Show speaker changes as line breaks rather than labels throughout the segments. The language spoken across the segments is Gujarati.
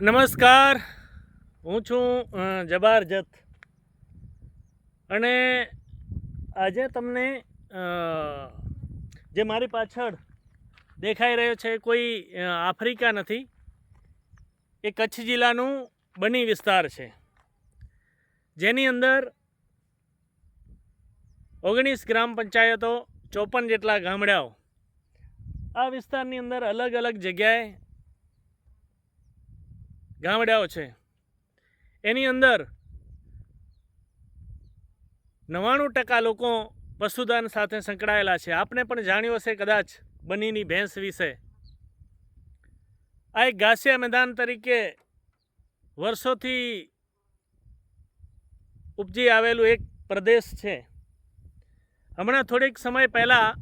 નમસ્કાર. હું છું જબારજત જબાર જત અને આજે તમને જે મારી પાછળ દેખાઈ રહ્યો છે કોઈ આફ્રિકા નથી, એ કચ્છ જિલ્લાનું બની વિસ્તાર છે. જેની અંદર ઓગણીસ ગ્રામ પંચાયતો ચોપન જેટલા ગામડાઓ, આ વિસ્તારની અંદર અલગ અલગ જગ્યાએ ગામડાઓ છે. એની અંદર નવ્વાણું ટકા લોકો પશુધન સાથે સંકળાયેલા છે. આપને પણ જાણ્યું હશે કદાચ બનીની ભેંસ વિશે. આ એક ઘાસિયા મેદાન તરીકે વર્ષોથી ઉપજી આવેલું એક પ્રદેશ છે. હમણાં થોડીક સમય પહેલાં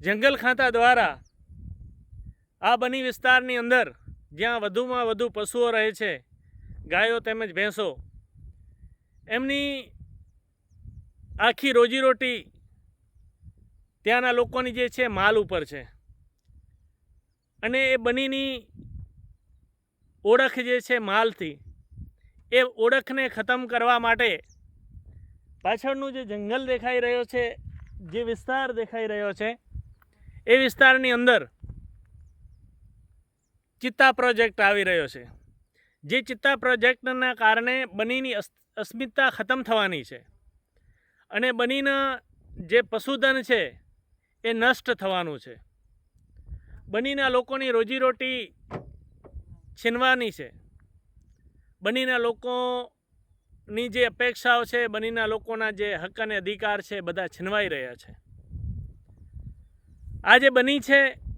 જંગલ ખાતા દ્વારા આ બની વિસ્તારની અંદર જ્યાં વધુમાં વધુ પશુઓ રહે છે, ગાયો તેમજ ભેંસો. એમની આખી રોજીરોટી ત્યાંના લોકોની જે છે, માલ ઉપર છે. અને એ બનીની ઓળખ જે છે, માલથી, એ ઓળખને ખતમ કરવા માટે પાછળનું જે જંગલ દેખાઈ રહ્યો છે, જે વિસ્તાર દેખાઈ રહ્યો છે, એ વિસ્તારની અંદર ચિત્તા પ્રોજેક્ટ આવી રહ્યો છે. જે ચિત્તા પ્રોજેક્ટના કારણે બનીની અસ- અસ્મિતા ખતમ થવાની છે. અને બનીના જે પશુધન છે, એ નષ્ટ થવાનું છે. બનીના લોકોની રોજીરોટી છીનવાની છે. બનીના લોકોની જે અપેક્ષાઓ છે, બનીના લોકોના જે હક અને અધિકાર છે બધા છીનવાઈ રહ્યા છે. આ જે બની છે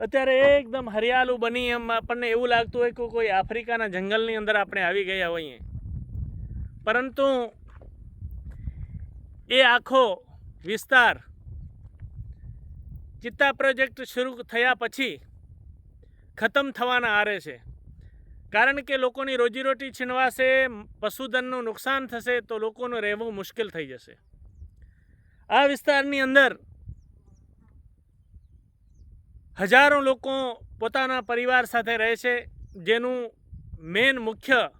અત્યારે એકદમ હરિયાળું બની એમ આપણને એવું લાગતું હોય કે કોઈ આફ્રિકાના જંગલની અંદર આપણે આવી ગયા હોઈએ. પરંતુ એ આખો વિસ્તાર ચિત્તા પ્રોજેક્ટ શરૂ થયા પછી ખતમ થવાના આરે છે. કારણ કે લોકોની રોજીરોટી છીનવાશે, પશુધનનું નુકસાન થશે, તો લોકોનું રહેવું મુશ્કેલ થઈ જશે. આ વિસ્તારની અંદર હજારો લોકો પોતાના પરિવાર સાથે રહે છે, જેનું મેન મુખ્ય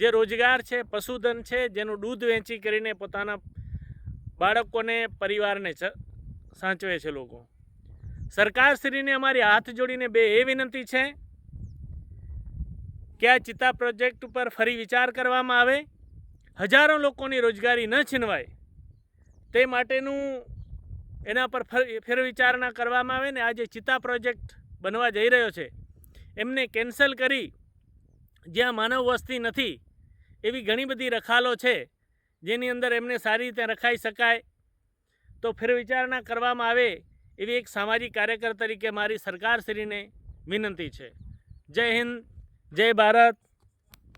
જે રોજગાર છે, પશુધન છે, જેનું દૂધ વેચી કરીને પોતાના બાળકોને, પરિવારને સાચવે છે લોકો. સરકારશ્રીને અમારી હાથ જોડીને બે એ વિનંતી છે કે આ ચિત્તા પ્રોજેક્ટ ઉપર ફરી વિચાર કરવામાં આવે. હજારો લોકોની રોજગારી ન છીનવાય. તે માટેનું એના પર ફેરવિચારણા ફેર વિચારણા કરવામાં આવે ને આ જે ચિત્તા પ્રોજેક્ટ બનવા જઈ રહ્યો છે, એમને કેન્સલ કરી જ્યાં માનવ વસ્તી નથી, એવી ઘણી બધી રખાલો છે, જેની અંદર એમને સારી રીતે રખાઈ શકાય. તો ફેર વિચારણા કરવામાં આવે એવી એક સામાજિક કાર્યકર તરીકે મારી સરકારશ્રીને વિનંતી છે. જય હિન્દ, જય ભારત.